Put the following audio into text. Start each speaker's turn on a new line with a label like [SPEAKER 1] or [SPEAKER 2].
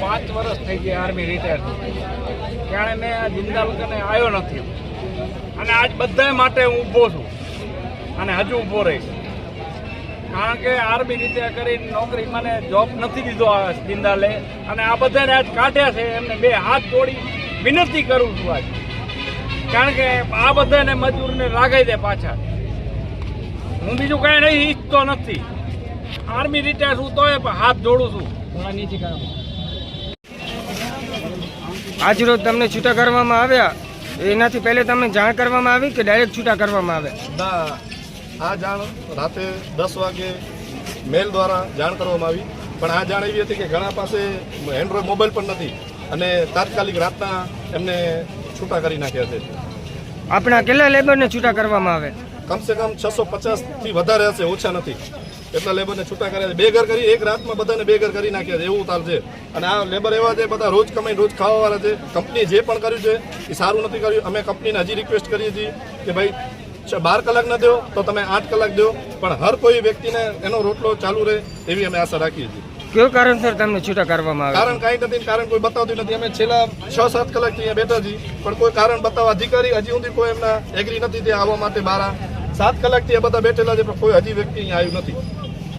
[SPEAKER 1] પાંચ વર્ષ થઈ ગયા આર્મી રિટાયર ત્યારે મેં આ જિંદાલ કને આવ્યો નથી. અને આજ બધા માટે હું ઊભો છું. અને હજુ ઊભો રહીશ કારણ કે આર્મી રિટાયર કરીને નોકરી મને જોબ નથી દીધો આ જિંદાલે અને આ બધાને આજ કાઢ્યા છે એમને બે હાથ જોડી વિનંતી કરું છું આજ. કારણ કે આ બધાને મજૂરને લાગાઈ દે પાછા. હું બીજું કાંઈ નહીં ઈચ્છતો નથી. આર્મી રિટાયર છું તોય પણ હાથ જોડું છું.
[SPEAKER 2] આજ રોજ તમને છૂટા કરવામાં આવ્યા. એનાથી પહેલે તમને જાણ કરવામાં આવી કે ડાયરેક્ટ છૂટા કરવામાં આવે
[SPEAKER 3] ના આ જાણ રાતે દસ વાગે મેલ દ્વારા જાણ કરવામાં આવી. પણ આ જાણ એવી હતી કે ઘણા પાસે એન્ડ્રોઈડ મોબાઈલ પણ નથી અને તાત્કાલિક રાતના એમને છૂટા કરી નાખ્યા છે.
[SPEAKER 2] આપણા કેટલા લેબરને છૂટા કરવામાં આવે
[SPEAKER 3] કમસે કમ છસો પચાસથી વધારે હશે ઓછા નથી. એટલા લેબરને છૂટા કર્યા છે. બે ઘર કરી એક રાતમાં બધાને બે ઘર કરી નાખ્યા છે. એવું તાલ છે. અને આ લેબર એવા છે બધા રોજ કમાઈ રોજ ખાવાવાળા છે. કંપનીએ જે પણ કર્યું છે એ સારું નથી કર્યું. અમે કંપનીને હજી રિક્વેસ્ટ કરીએ છીએ કે ભાઈ બાર કલાક ન દો તો તમે આઠ કલાક દો. પણ હર કોઈ વ્યક્તિને એનો રોટલો ચાલુ રહે એવી અમે આશા રાખીએ છીએ.
[SPEAKER 2] કયો કારણસર તમને છૂટા કરવામાં આવે?
[SPEAKER 3] કારણ કાંઈ નથી કારણ કોઈ બતાવતું નથી. અમે છેલ્લા છ સાત કલાકથી અહીંયા બેઠા છીએ. પણ કોઈ કારણ બતાવવા અધિકારી હજી સુધી કોઈ એમના એગ્રી નથી તે આવવા માટે બારા. સાત કલાકથી આ બધા બેઠેલા છે પણ કોઈ હજી વ્યક્તિ અહીંયા આવ્યું નથી.